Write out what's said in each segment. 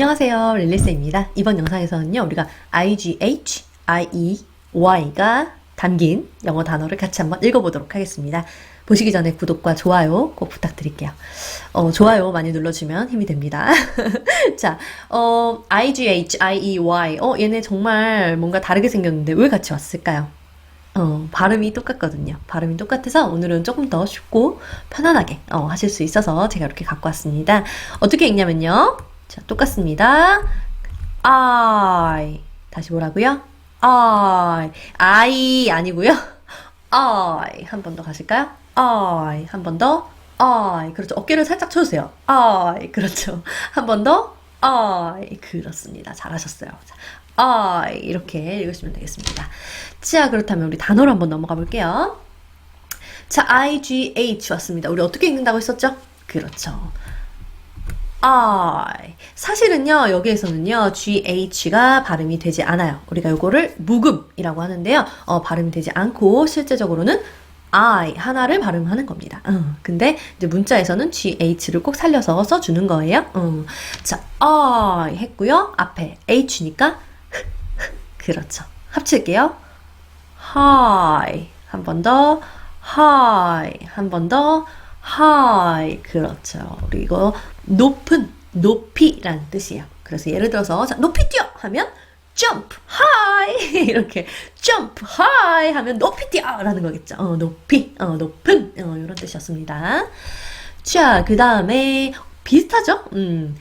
안녕하세요. 릴리스입니다. 이번 영상에서는요, 우리가 IGH, IEY가 담긴 영어 단어를 같이 한번 읽어보도록 하겠습니다. 보시기 전에 구독과 좋아요 꼭 부탁드릴게요. 어, 좋아요 많이 눌러주면 힘이 됩니다. 자, 어, IGH, IEY. 어, 얘네 정말 뭔가 다르게 생겼는데 왜 같이 왔을까요? 어, 발음이 똑같거든요. 발음이 똑같아서 오늘은 조금 더 쉽고 편안하게 어, 하실 수 있어서 제가 이렇게 갖고 왔습니다. 어떻게 읽냐면요. 자, 똑같습니다. I. 다시 뭐라고요? I. I 아니고요. I. 한 번 더 가실까요? I. 한 번 더. I. 그렇죠. 어깨를 살짝 쳐주세요. I. 그렇죠. 한 번 더. I. 그렇습니다. 잘하셨어요. 자, I. 이렇게 읽으시면 되겠습니다. 자, 그렇다면 우리 단어로 한번 넘어가 볼게요. 자, IGH 왔습니다. 우리 어떻게 읽는다고 했었죠? 그렇죠. I. 사실은요, 여기에서는요, GH가 발음이 되지 않아요. 우리가 이거를 묵음이라고 하는데요. 어, 발음이 되지 않고, 실제적으로는 I 하나를 발음하는 겁니다. 어, 근데 이제 문자에서는 GH를 꼭 살려서 써주는 거예요. 어. 자, I 했고요. 앞에 H니까. 그렇죠. 합칠게요. Hi. 한 번 더. Hi. 한 번 더. Hi. 그렇죠. 이거 높은, 높이라는 뜻이에요. 그래서 예를 들어서 자, 높이 뛰어 하면 jump high 이렇게 jump high 하면 높이 뛰어라는 거겠죠. 어, 높이, 어, 높은 어, 이런 뜻이었습니다. 자, 그 다음에 비슷하죠? 음,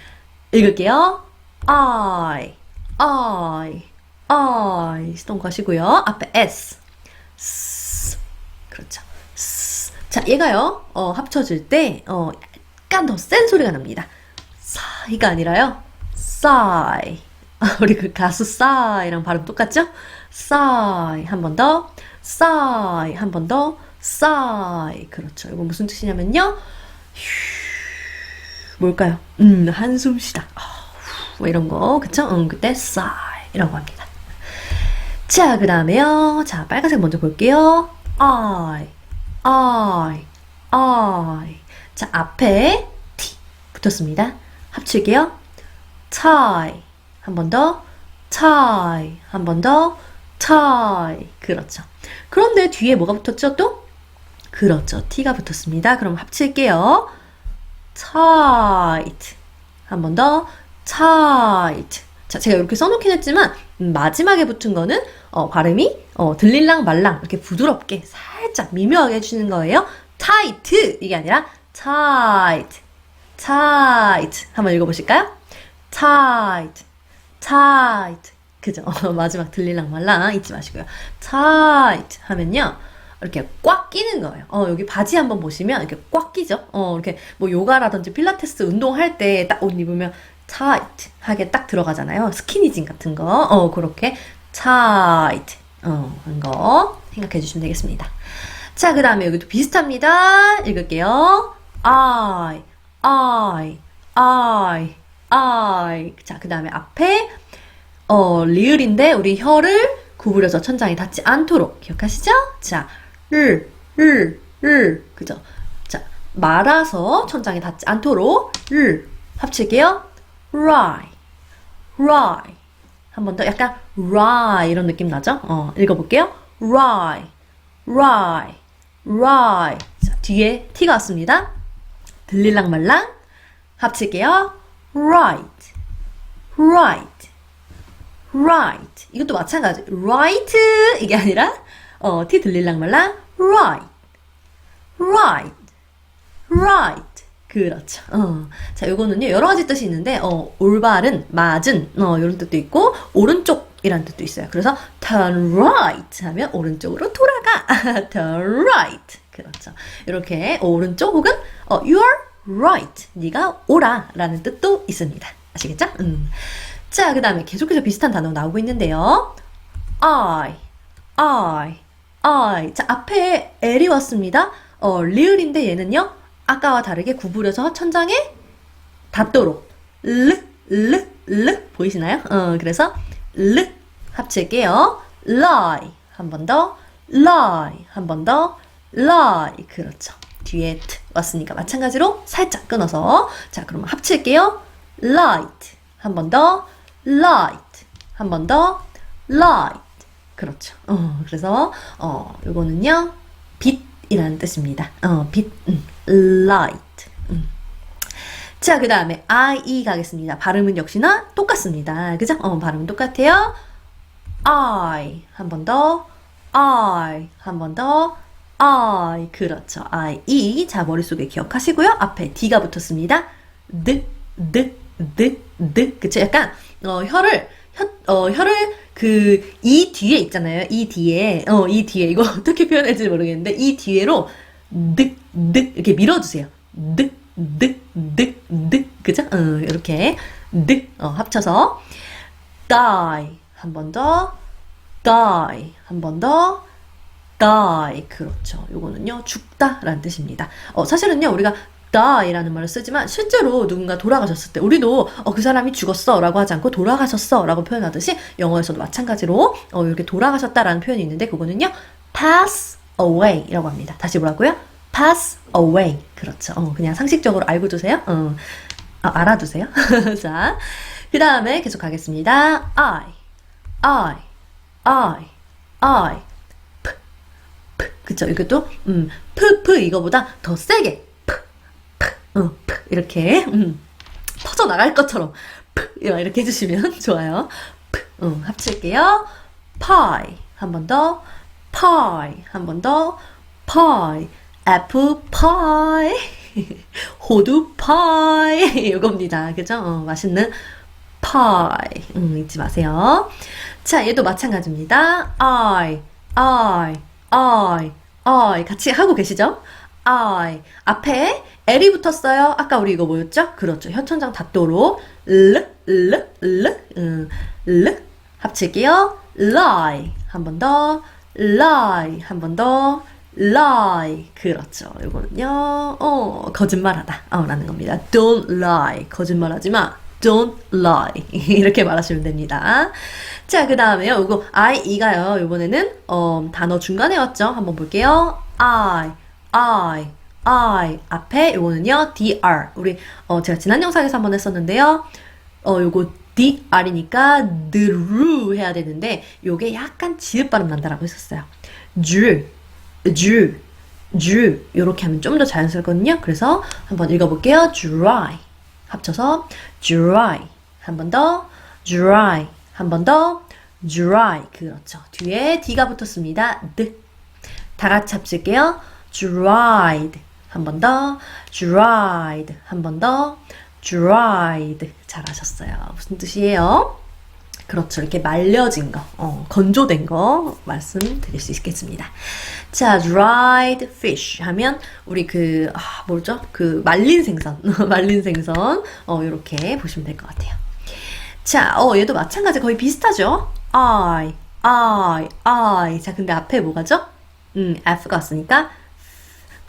읽을게요. I, I, I 스톤 가시고요. 앞에 S, S 그렇죠. 자, 얘가요. 어, 합쳐질 때 어, 약간 더 센 소리가 납니다. 사이가 아니라요. 싸이. 우리 그 가수 싸이랑 발음 똑같죠? 싸이. 한 번 더. 싸이. 한 번 더. 싸이. 그렇죠. 이거 무슨 뜻이냐면요. 휴, 뭘까요? 음, 한숨 쉬다. 아, 후, 뭐 이런 거. 그쵸? 음, 그때 싸이라고 합니다. 자, 그 다음에요. 자, 빨간색 먼저 볼게요. I, I, I. 자, 앞에 T 붙었습니다. 합칠게요. tie. 한 번 더. tie. 한 번 더. tie. 그렇죠. 그런데 뒤에 뭐가 붙었죠, 또? 그렇죠. T가 붙었습니다. 그럼 합칠게요. tight. 한 번 더. tight. 자, 제가 이렇게 써놓긴 했지만, 음, 마지막에 붙은 거는, 어, 발음이, 어, 들릴랑 말랑, 이렇게 부드럽게, 살 짝 미묘하게 해주는 거예요. tight. 이게 아니라, tight. tight. 한번 읽어보실까요? tight. tight. 그죠? 어, 마지막 들릴랑 말랑 잊지 마시고요. tight 하면요. 이렇게 꽉 끼는 거예요. 어, 여기 바지 한번 보시면 이렇게 꽉 끼죠? 어, 이렇게 뭐 요가라든지 필라테스 운동할 때 딱 옷 입으면 tight 하게 딱 들어가잖아요. 스키니진 같은 거. 어, 그렇게 tight. 어, 한거 생각해 주시면 되겠습니다. 자, 그 다음에 여기도 비슷합니다. 읽을게요. I, I, I, I. 자, 그 다음에 앞에, 어, 리을인데, 우리 혀를 구부려서 천장에 닿지 않도록. 기억하시죠? 자, 을, 을, 을. 그죠? 자, 말아서 천장에 닿지 않도록, 을. 합칠게요. right, right. 한 번 더 약간 right 이런 느낌 나죠? 어, 읽어볼게요. right, right, right. 자, 뒤에 t가 왔습니다. 들릴랑 말랑 합칠게요. right, right, right. 이것도 마찬가지. right 이게 아니라 어, t 들릴랑 말랑 right, right, right. 그렇죠. 어. 자, 요거는요, 여러 가지 뜻이 있는데, 어, 올바른, 맞은, 어, 이런 뜻도 있고, 오른쪽이라는 뜻도 있어요. 그래서, turn right 하면 오른쪽으로 돌아가. turn right. 그렇죠. 이렇게, 오른쪽 혹은, 어, you are right. 네가 오라. 라는 뜻도 있습니다. 아시겠죠? 음. 자, 그 다음에 계속해서 비슷한 단어 나오고 있는데요. I, I, I. 자, 앞에 L이 왔습니다. 어, 리을인데 얘는요, 아까와 다르게 구부려서 천장에 닿도록 르, 르, 르 보이시나요? 어, 그래서 르 합칠게요. lie 한 번 더, lie 한 번 더, lie 그렇죠. 뒤에 트 왔으니까 마찬가지로 살짝 끊어서 자 그러면 합칠게요. light, 한 번 더, light. 한 번 더, light. 그렇죠. 어, 그래서, 어, 요거는요, 빛 이라는 뜻입니다. 어, 빛, 음, light. 음. 자, 그 다음에 I 가겠습니다. 발음은 역시나 똑같습니다. 그죠? 어, 발음은 똑같아요. I. 한 번 더, I. 한 번 더, I. 그렇죠. I, E. 자, 머릿속에 기억하시고요. 앞에 D가 붙었습니다. 드, 드, 드, 드. 그쵸? 약간, 어, 혀를, 혀, 어, 혀를 그, 이 뒤에 있잖아요. 이 뒤에. 어, 이 뒤에. 이거 어떻게 표현할지 모르겠는데, 이 뒤에로, 득, 득, 이렇게 밀어주세요. 득. 그죠? 어, 이렇게. 득, 어, 합쳐서. die. 한 번 더. die. 한 번 더. die. 그렇죠. 요거는요, 죽다라는 뜻입니다. 어, 사실은요, 우리가 die라는 말을 쓰지만 실제로 누군가 돌아가셨을 때 우리도 어, 그 사람이 죽었어라고 하지 않고 돌아가셨어라고 표현하듯이 영어에서도 마찬가지로 어, 이렇게 돌아가셨다라는 표현이 있는데 그거는요 pass away라고 합니다. 다시 뭐라고요? pass away. 그렇죠. 어, 그냥 상식적으로 알고 두세요. 어, 아, 알아두세요. 자, 그 다음에 계속 가겠습니다. I, I, I, I. 프, 프. 그쵸. 이것도, 음, 프, 프 이거보다 더 세게. 어, 프. 이렇게, 음, 퍼져나갈 것처럼. 프. 이렇게 해주시면 좋아요. 프. 음, 합칠게요. pie. 한번 더. pie. 한번 더. pie. apple pie. 호두 파이 이겁니다. 그죠? 어, 맛있는 파이. 음, 잊지 마세요. 자, 얘도 마찬가지입니다. I, I, I, I. 같이 하고 계시죠? I. 앞에 L이 붙었어요. 아까 우리 이거 뭐였죠? 그렇죠. 혀천장 닫도록 르, 르, 르, 음, 르. 합칠게요. lie. 한 번 더. lie. 한 번 더. lie. 그렇죠. 이거는요, 어, 거짓말하다. 어, 라는 겁니다. don't lie. 거짓말하지 마. don't lie. 이렇게 말하시면 됩니다. 자, 그 다음에요. 이거 I, E가요. 이번에는, 어, 단어 중간에 왔죠. 한번 볼게요. I, I, I. 앞에 요거는요, DR. 우리, 어, 제가 지난 영상에서 한번 했었는데요. 어, 요거 DR이니까 드루 해야 되는데, 요게 약간 지읒 발음 난다라고 했었어요. 주, 주, 주. 요렇게 하면 좀 더 자연스럽거든요. 그래서 한번 읽어볼게요. dry. 합쳐서 dry. 한 번 더, dry. 한 번 더, dry. 그렇죠. 뒤에 D가 붙었습니다. 드. 다 같이 합칠게요. Dried. 한 번 더, dried. 한 번 더, dried. 잘하셨어요. 무슨 뜻이에요? 그렇죠. 이렇게 말려진 거, 어, 건조된 거 말씀드릴 수 있겠습니다. 자, dried fish 하면 우리 그 아, 뭐죠? 그 말린 생선, 말린 생선, 어, 이렇게 보시면 될 것 같아요. 자, 어, 얘도 마찬가지 거의 비슷하죠? I, I, I. 자, 근데 앞에 뭐가죠? 음, F가 왔으니까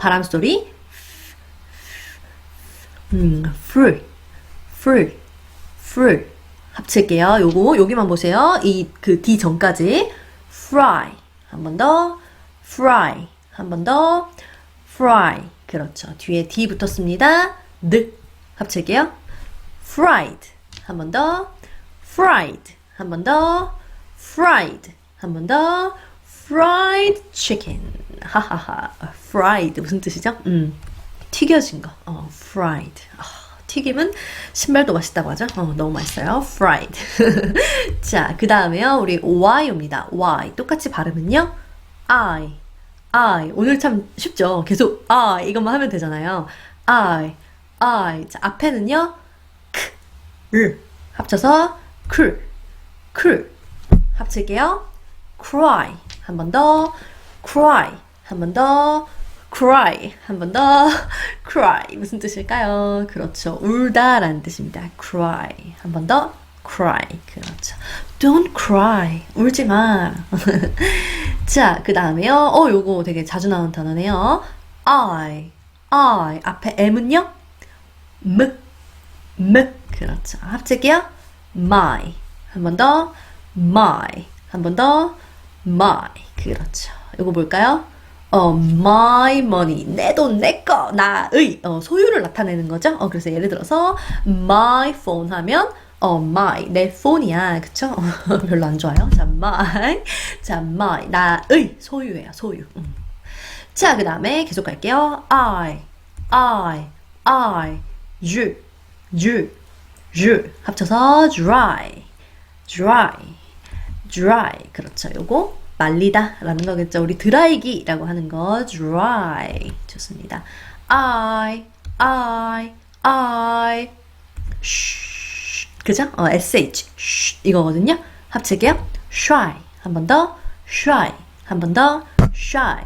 바람 소리, 음, free, free, free. 합칠게요. 요거 여기만 보세요. 이 그 D 전까지. fry. 한 번 더. fry. 한 번 더. fry. 그렇죠. 뒤에 D 붙었습니다. 느 합칠게요. fried. 한 번 더. fried. 한 번 더. fried. 한 번 더. fried chicken 하하하 fried 무슨 뜻이죠? 음 튀겨진 거. 어 fried 아, 튀김은 신발도 맛있다고 하죠? 어, 너무 맛있어요. fried. 자, 그 다음에요. 우리 y입니다. y. 똑같이 발음은요. I. I. 오늘 참 쉽죠? 계속 I. 이것만 하면 되잖아요. I. I. 자, 앞에는요. 크. 를. 합쳐서 쿨. 쿨. 합칠게요. cry. 한 번 더. cry. 한 번 더. cry. 한 번 더. cry. 무슨 뜻일까요? 그렇죠. 울다라는 뜻입니다. cry. 한 번 더. cry. 그렇죠. don't cry. 울지 마 자 그 다음에요. 어 요거 되게 자주 나오는 단어네요. I. I. 앞에 M은요? M. M. 그렇죠. 합칠게요? my. 한 번 더. my. 한 번 더. my. 그렇죠. 요거 볼까요? 어, my money. 내 돈, 내 거, 나의, 어, 소유를 나타내는 거죠. 어, 그래서 예를 들어서, my phone 하면, 어, my. 내 폰이야. 그쵸? 별로 안 좋아요. 자, my. 자, my. 나의 소유예요. 소유. 음. 자, 그 다음에 계속 갈게요. I, I, I, you, you, you. 합쳐서 dry, dry, dry. 그렇죠. 요거 말리다 라는 거겠죠. 우리 드라이기라고 하는 거 dry. 좋습니다. I, I, I. 쉬, 그죠? 어, sh, 쉬, 이거거든요. 합칠게요. shy. 한 번 더. shy. 한 번 더. shy.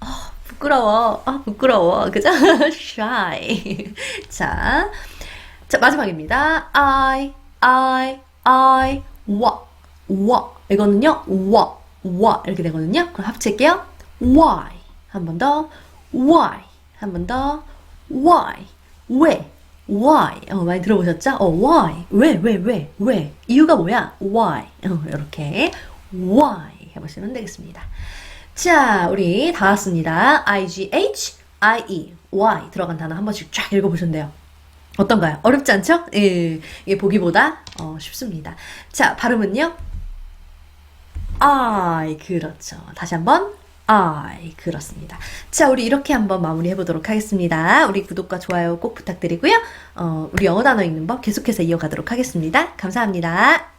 아, 부끄러워. 아, 부끄러워. 그죠? shy. 자, 자, 마지막입니다. I, I, I, wa, wa. 이거는요, wa, wa. 이렇게 되거든요. 그럼 합칠게요. why. 한 번 더. why. 한 번 더. why. 왜? why. 어, 많이 들어보셨죠? 어, why. 왜, 왜, 왜, 왜. 이유가 뭐야? why. 어, 이렇게. why. 해보시면 되겠습니다. 자, 우리 다 왔습니다. IGH, IE, Y 들어간 단어 한 번씩 쫙 읽어보셨네요. 어떤가요? 어렵지 않죠? 예, 이게 보기보다 어, 쉽습니다. 자, 발음은요? I, 그렇죠. 다시 한번 I, 그렇습니다. 자, 우리 이렇게 한번 마무리 해 보도록 하겠습니다. 우리 구독과 좋아요 꼭 부탁드리고요. 어, 우리 영어 단어 읽는 법 계속해서 이어가도록 하겠습니다. 감사합니다.